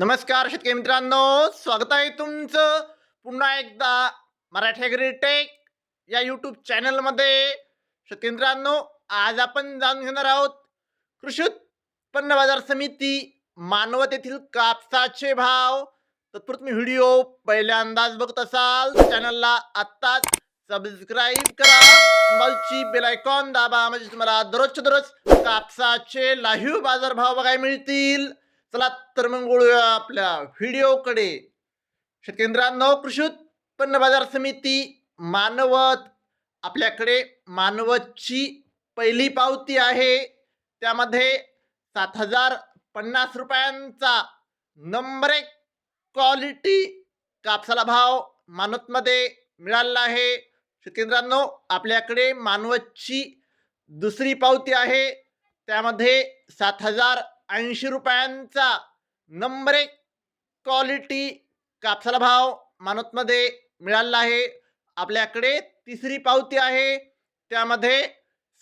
नमस्कार शेतकरी मित्रांनो स्वागत आहे तुमचं पुन्हा एकदा मराठी ग्रीटेक या यूट्यूब चॅनलमध्ये शेतकरी मित्रांनो आज आपण जाणून घेणार आहोत कृषी उत्पन्न बाजार समिती मानवत येथील कापसाचे भाव. तत्पूर्वी व्हिडिओ पहिल्यांदाच बघत असाल चॅनलला आत्ताच सबस्क्राईब करा. बाजूची बेल दाबा म्हणजे तुम्हाला दररोजच्या दररोज कापसाचे लाईव्ह बाजार भाव बघायला मिळतील. चला तर मग वळूया आपल्या व्हिडिओकडे. शेतकेंद्रांनो कृषी उत्पन्न बाजार समिती मानवत आपल्याकडे मानवतची पहिली पावती आहे. त्यामध्ये सात हजार पन्नास रुपयांचा नंबर एक क्वालिटी कापसाला भाव मानवतमध्ये मिळालेला आहे. शेतकेंद्रांनो आपल्याकडे मानवतची दुसरी पावती आहे. त्यामध्ये सात हजार ऐंशी रुपयांचा नंबर एक क्वालिटी कापसाला भाव मानवतमध्ये मिळालेला आहे. आपल्याकडे तिसरी पावती आहे. त्यामध्ये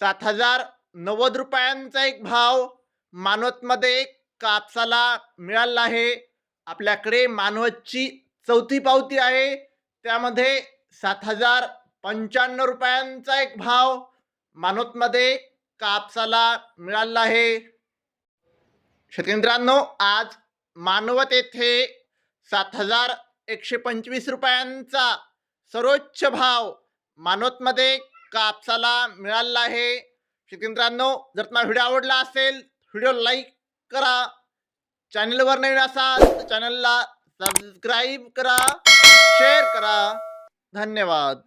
सात हजार नव्वद रुपयांचा एक भाव मानवतमध्ये कापसाला मिळाला आहे. आपल्याकडे मानवतची चौथी पावती आहे. त्यामध्ये सात हजार पंच्याण्णव रुपयांचा एक भाव मानवतमध्ये कापसाला मिळाला आहे. शेतकरी आज मानवत येथे सात हजार एकशे पंचवीस रुपयांचा सर्वोच्च भाव मानवतमध्ये कापसाला मिळालेला आहे. शेतकरी जर तुम्हाला व्हिडिओ आवडला असेल व्हिडिओ लाईक करा. चॅनलवर नवीन असाल तर चॅनलला सबस्क्राईब करा शेअर करा. धन्यवाद.